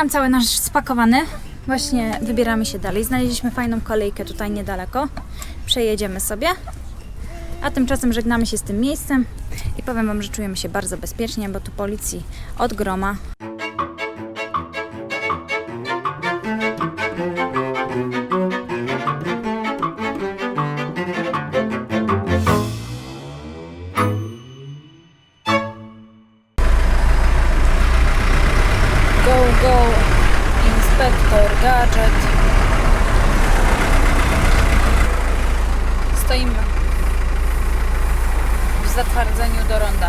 Program cały nasz spakowany. Właśnie wybieramy się dalej. Znaleźliśmy fajną kolejkę tutaj niedaleko. Przejedziemy sobie. A tymczasem żegnamy się z tym miejscem i powiem Wam, że czujemy się bardzo bezpiecznie, bo tu policji od groma. Go, go, inspektor gadżet. Stoimy w zatwardzeniu do ronda.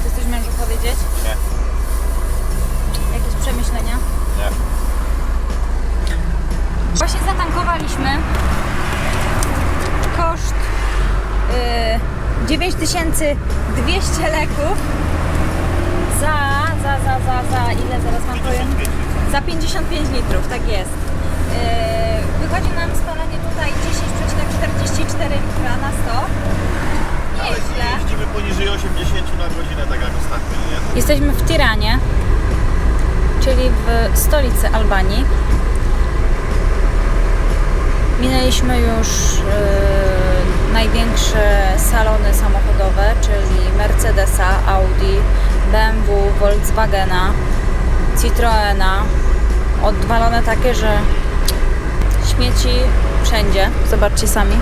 Chcesz coś mężu powiedzieć? Nie. Jakieś przemyślenia? Nie. Właśnie zatankowaliśmy. Koszt y, 9200 leków za, za, za, za, za ile zaraz wam powiem? Za 55 litrów, tak jest. Yy, wychodzi nam spalanie tutaj 10,44 litra na 100. Nie jest źle. Jeździmy poniżej 80 na godzinę, tak jak ostatnio, nie? Jesteśmy w Tiranie, czyli w stolicy Albanii. Minęliśmy już yy, największe salony samochodowe, czyli Mercedesa, Audi, BMW, Volkswagena, Citroena. Odwalone takie, że śmieci wszędzie. Zobaczcie sami.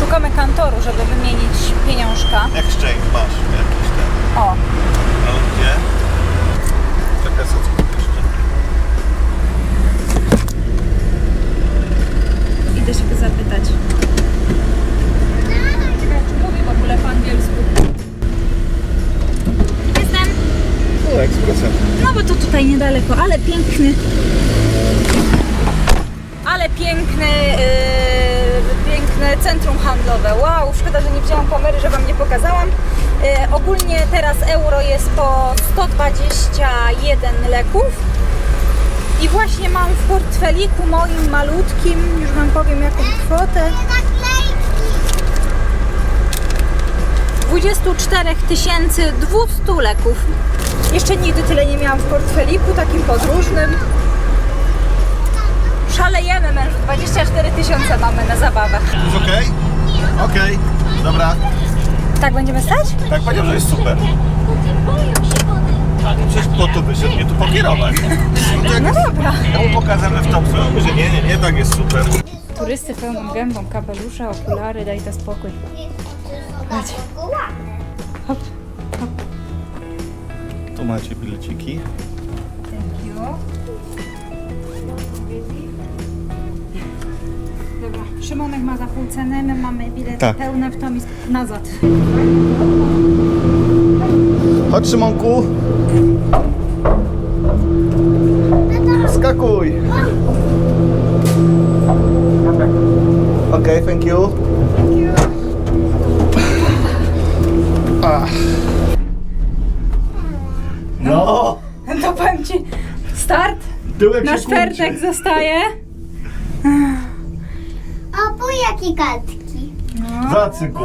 Szukamy kantoru, żeby wymienić pieniążka. Exchange masz jakiś ten. O, No gdzie? Tu jeszcze? idę się go zapytać. Ciekawe, czy mówi w ogóle po angielsku. Jestem. No, ekspresem. No bo to niedaleko, ale piękny. Ale piękny, yy, piękne centrum handlowe. Wow, szkoda, że nie wzięłam kamery, że Wam nie pokazałam. Yy, ogólnie teraz euro jest po 121 leków. I właśnie mam w portfeliku moim malutkim, już Wam powiem jaką kwotę. 24 200 leków. Jeszcze nigdy tyle nie miałam w portfeliku, takim podróżnym. Szalejemy mężu, 24 tysiące mamy na zabawę. Już okej? Okej. Dobra. Tak będziemy stać? Tak powiedział, że jest super. Przecież po to wyszedł mnie tu pokierować. No, No dobra. ja mu pokażemy w top film, że nie, nie, nie, tak jest super. Turysty pełną gębą, kapelusze, okulary, daj to spokój. Chodź. Hop, hop. Tu macie bileciki. Thank you. Dobra, Szymonek ma za pół ceny, my mamy bilety Tak. pełne w tom i z- nazad. Chodź Szymonku. Skakuj. Okej, thank you. Ach. No, To powiem Ci, start, tyłek nasz się Fertek kurczy. zostaje. O, po jakie kartki? Zacyku.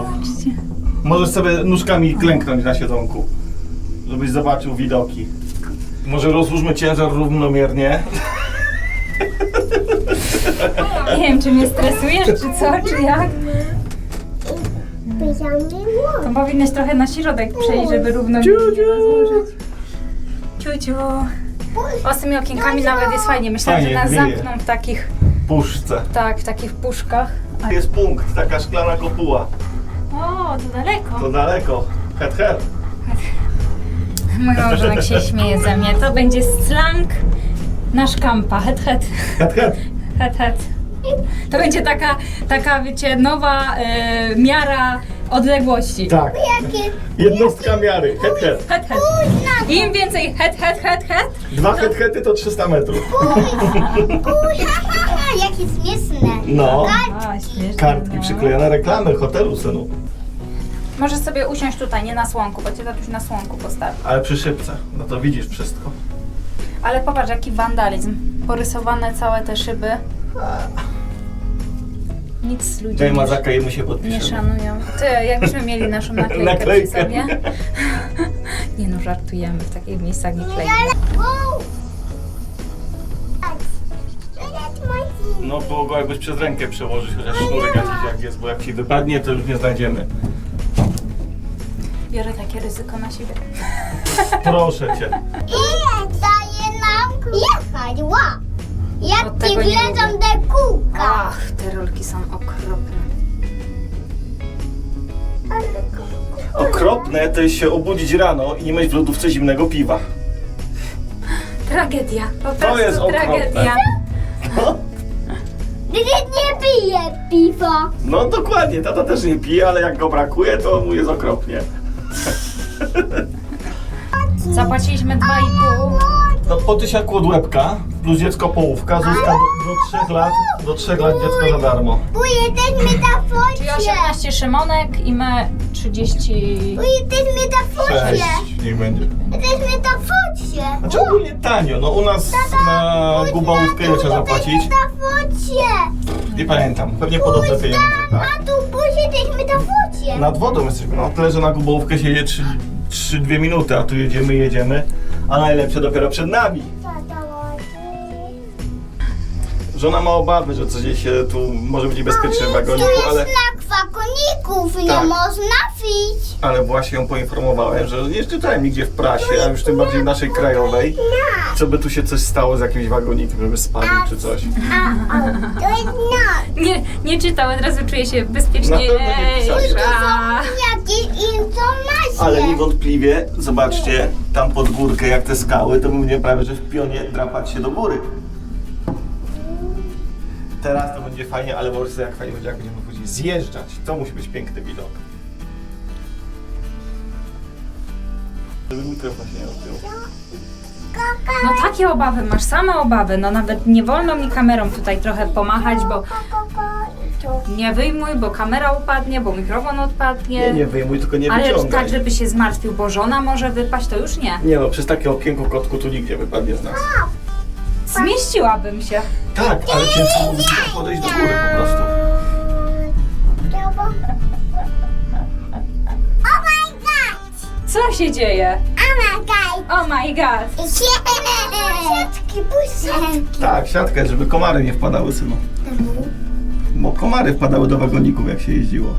Możesz sobie nóżkami klęknąć na siedzonku, żebyś zobaczył widoki. Może rozłóżmy ciężar równomiernie. Nie wiem, czy mnie stresujesz, czy co, czy jak. To powinnaś trochę na środek przejść, żeby równo mnie rozłożyć. Ciuciu. O, z tymi okienkami nawet jest fajnie. Myślałam, że Fajnie, nas wieje. zamkną w takich, Puszce. tak, w takich puszkach. A- Jest punkt, taka szklana kopuła. O, to daleko. To daleko. Het, het. Mój małżonek się śmieje ze mnie. To będzie slang nasz kampa. Het, het. Het, het. Het, het. To będzie taka, taka wiecie, nowa e, miara odległości. Tak. Jakie? Jednostka miary. Het, het. Het, het. Im więcej het, het, het, het, Dwa het, hety to 300 metrów. Uj, ha, ha, ha, jakie śmieszne. No. A, śmieszne, Kartki no. przyklejone, reklamy hotelu, synu. Możesz sobie usiąść tutaj, nie na słonku, bo cię tatuś na słonku postawi. Ale przy szybce. No to widzisz wszystko. Ale popatrz, jaki wandalizm. Porysowane całe te szyby. Nic ludzi Daj nie, mazaka i my się nie podpiszemy. szanują. Ty, jakbyśmy mieli naszą naklejkę, Naklejkę. przy sobie. Nie no, żartujemy, w takich miejscach nie klejmy. No było go jakbyś przez rękę przełożyć, chociaż sznurek jakiś jak jest, bo jak ci wypadnie, to już nie znajdziemy. Biorę takie ryzyko na siebie. Proszę cię. I daje nam jechać. Wow! Jak Od ci tego nie wlezą te rolki są okropne. Okropne to jest się obudzić rano i nie mieć w lodówce zimnego piwa. Tragedia, po prostu jest okropne. tragedia. No, Nie, nie piję piwa. no dokładnie, tata też nie pije, ale jak go brakuje, to mu jest okropnie. Zapłaciliśmy 2,5. No po tysiaku od łebka, plus dziecko połówka, Zuzka do, do 3 lat, do 3 lat dziecko za darmo. Uj, też Czyli metaforie. 18 Szymonek i my 30... Uj, też metaforie. 6 niech będzie. Też metaforie. Znaczy ogólnie tanio, no u nas na gubałówkę ile trzeba zapłacić? Metaforie. Nie pamiętam, pewnie podobne pieniądze, tak. A tu buzie też metaforie. Nad wodą jesteśmy, no tyle, że na gubałówkę się je 3-2 minuty, a tu jedziemy, jedziemy, a najlepsze dopiero przed nami. Żona ma obawy, że coś się tu może być niebezpieczne w wagoniku, To ale, jest znak wagoników, nie Tak. można pić. ale właśnie ją poinformowałem, że nie czytałem nigdzie w prasie, a już tym bardziej w naszej krajowej, co by tu się coś stało z jakimś wagonikiem, żeby spadł czy coś. A, a, to jest znak. Nie, nie czytał, od razu czuję się Na bezpiecznie. pewno nie. Jakieś informacje. Ale niewątpliwie, zobaczcie, tam pod górkę jak te skały, to będzie prawie, że w pionie drapać się do góry. Teraz to będzie fajnie, ale może jak fajnie będzie, jak będziemy później zjeżdżać. To musi być piękny widok. Żeby mikrofon się nie odbił. No takie obawy masz, same obawy. No nawet nie wolno mi kamerą tutaj trochę pomachać, bo nie wyjmuj, bo kamera upadnie, bo mikrofon odpadnie. Nie, nie wyjmuj, tylko nie Ale wyciągaj. tak, żeby się zmartwił, bo żona może wypaść, to już nie. Nie no, przez takie okienko kotku tu nigdzie wypadnie z nas. Zmieściłabym się. Tak, ale ciężko byłoby tu podejść do góry po prostu. Oh my god! Co się dzieje? Oh my god! Oh my god. Siatki, buziaki. Tak, siatkę, żeby komary nie wpadały, synu. Bo komary wpadały do wagoników, jak się jeździło.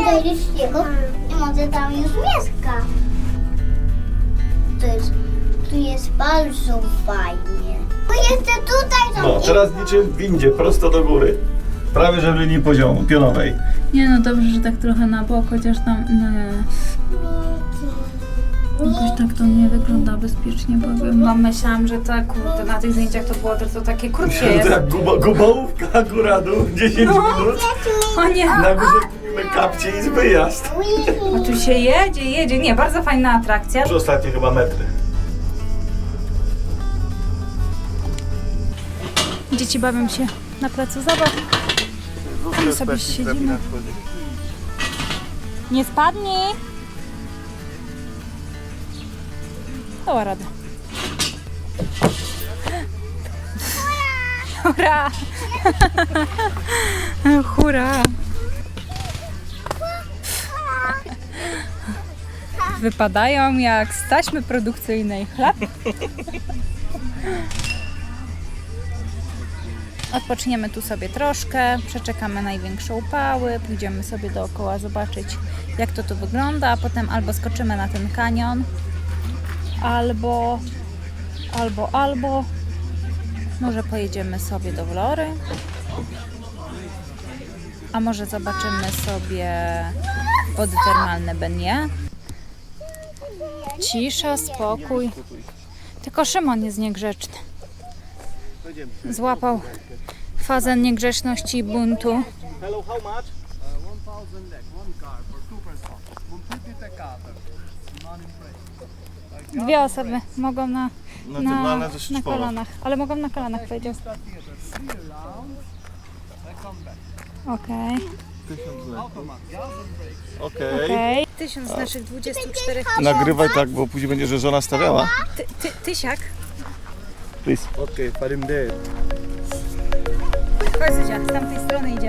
I dojdziesz jego i może tam już mieszka. To jest, tu jest bardzo fajnie. Bo jeszcze tutaj są No, teraz niczym w windzie, prosto do góry. Prawie że w linii poziomu, pionowej. Nie no dobrze, że tak trochę na bok, chociaż tam nie, jakoś tak to nie wygląda bezpiecznie, powiem. No myślałam, że to kurde, na tych zdjęciach to było to, to takie krótkie To jest. jak guba, gubałówka, góra dół, 10 minut. O nie, Na górze kupimy kapcie i z wyjazd. o tu się jedzie, jedzie. Nie, bardzo fajna atrakcja. Już ostatnie chyba metry. Dzieci bawią się na placu zabaw. My sobie siedzimy. Nie spadnie. Dała radę. Hurra! Hurra! Wypadają jak z taśmy produkcyjnej chleb. Odpoczniemy tu sobie troszkę, przeczekamy największe upały, pójdziemy sobie dookoła zobaczyć jak to tu wygląda, a potem albo skoczymy na ten kanion, albo, albo, albo może pojedziemy sobie do Wlory, a może zobaczymy sobie wody termalne Benie. Cisza, spokój. Tylko Szymon jest niegrzeczny. Złapał fazę niegrzeczności i buntu. Hello, how much? Dwie osoby mogą na, na, na kolanach, ale mogą na kolanach powiedział. Okej, Okej. okej. Tysiąc z naszych 24. Nagrywaj tak, bo później będzie, że żona stawiała. Ty, ty, tysiak. Please. Okay, put him there. Chodź Zuzia, z tamtej strony idziemy.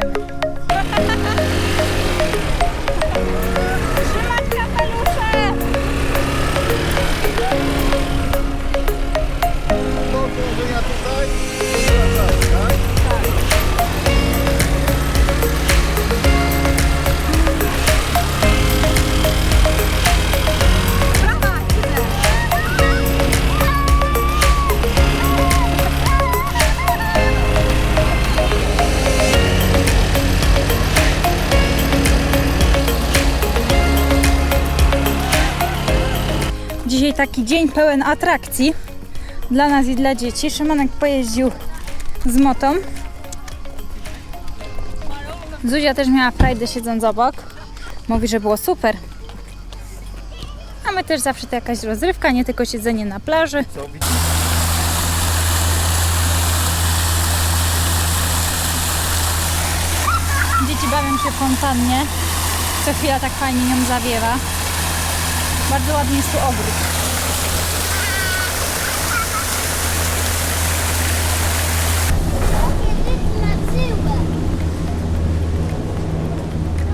Dzisiaj taki dzień pełen atrakcji dla nas i dla dzieci. Szymonek pojeździł z motą. Zuzia też miała frajdę siedząc obok. Mówi, że było super. A my też zawsze to jakaś rozrywka, nie tylko siedzenie na plaży. Dzieci bawią się fontannie. Co chwila tak fajnie nią zawiewa. Bardzo ładnie jest tu ogród.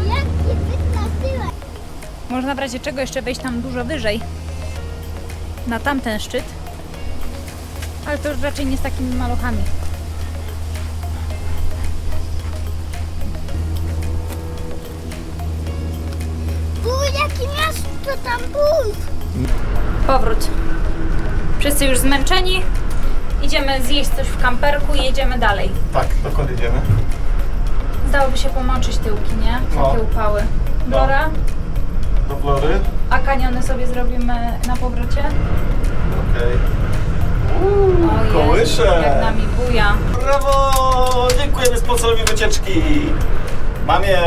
Jakie wyznaczyłeś? Można w razie czego jeszcze wejść tam dużo wyżej. Na tamten szczyt. Ale to już raczej nie z takimi maluchami. Jakie miasto tam było? Powrót. Wszyscy już zmęczeni. Idziemy zjeść coś w kamperku i jedziemy dalej. Tak, dokąd jedziemy? Zdałoby się pomoczyć tyłki, nie? No. Takie upały. No. Dora, Do Flory? a kaniony sobie zrobimy na powrocie. Okej. Ojej, kołysze. Jak nami buja. Brawo! Dziękujemy sponsorowi wycieczki. Mamie!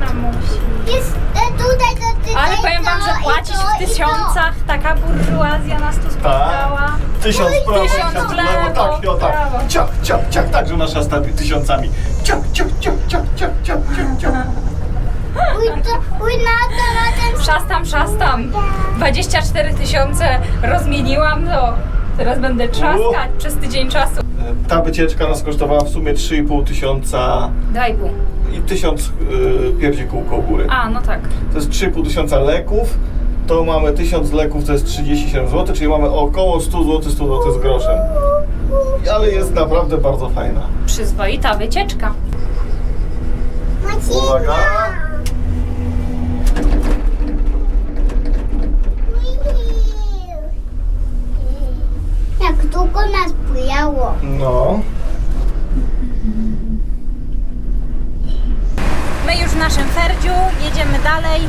Mamusi. Jest e, tutaj do tutaj. Ale powiem wam, to że i płacisz to, w i to. tysiącach. Taka burżuazja nas tu spotkała. Tysiąc w prawo, Tysiąc tysiąc lewo, lewo, tak, o tak. prawo. Ciach, ciach, ciach, tak, że nasza stawia tysiącami. Ciach, ciach, ciach, ciach, ciach, ciach, ciach, ciach. Uj, to, uj, na to, na ten Szastam, szastam. 24 tysiące rozmieniłam, to teraz będę trzaskać przez tydzień czasu. Ta wycieczka nas kosztowała w sumie 3,5 tysiąca Daj pół. i tysiąc yy, pierdzi kółko u góry. A, no tak. To jest 3,5 tysiąca leków, to mamy 1000 leków, to jest 37 zł, czyli mamy około 100 zł, 100 zł z groszem. Ale jest naprawdę bardzo fajna. Przyzwoita wycieczka. Uwaga. Długo nas bujało. No. My już w naszym Ferdziu jedziemy dalej.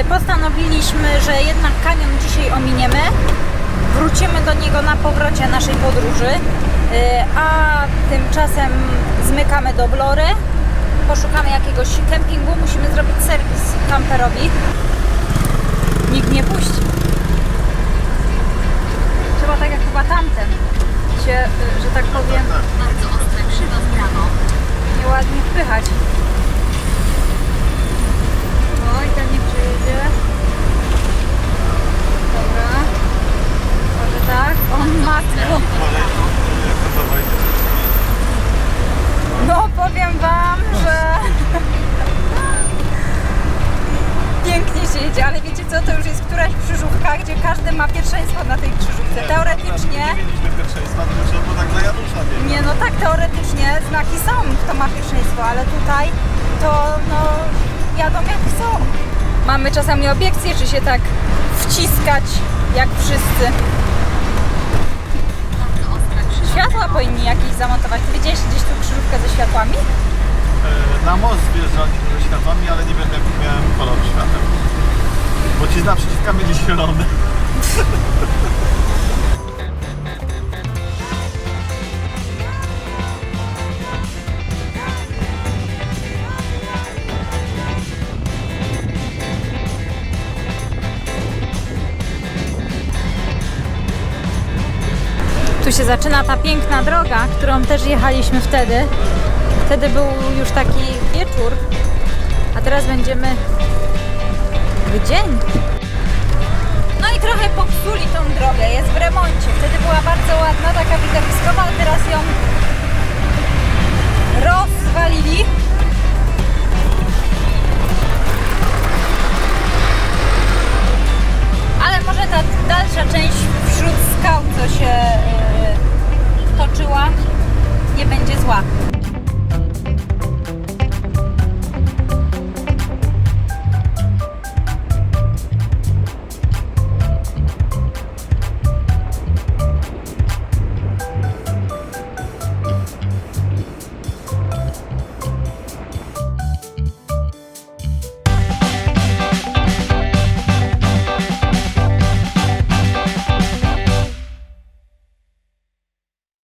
Y, Postanowiliśmy, że jednak kanion dzisiaj ominiemy. Wrócimy do niego na powrocie naszej podróży. Y, A tymczasem zmykamy do Blory. Poszukamy jakiegoś kempingu. Musimy zrobić serwis kamperowi. Nikt nie puści. Tak jak chyba tamten się, y, że tak powiem, nieładnie wpychać. Oj, ten nie przyjedzie. Dobra. Może tak? O matko. No powiem wam, że pięknie się jedzie, ale wiecie co, to już jest któraś krzyżówka, gdzie każdy ma pierwszeństwo na tej krzyżówce. Teoretycznie, mieliśmy pierwszeństwa, to trzeba było tak dla Janusza nie no tak, teoretycznie znaki są, kto ma pierwszeństwo, ale tutaj to no jadą jak chcą. Mamy czasami obiekcje, czy się tak wciskać jak wszyscy. Światła powinni jakieś zamontować. Ty widziałeś gdzieś tu krzyżówkę ze światłami? Na most wjeżdżaliśmy ze światłami, ale nie wiem jaki miałem kolor świateł. Bo ci z naprzeciwka mieli zielony. Tu się zaczyna ta piękna droga, którą też jechaliśmy wtedy. Wtedy był już taki wieczór, a teraz będziemy w dzień. No i trochę popsuli tą drogę, jest w remoncie. Wtedy była bardzo ładna, taka widowiskowa, a teraz ją rozwalili. Ale może ta dalsza część wśród skał, co się toczyła.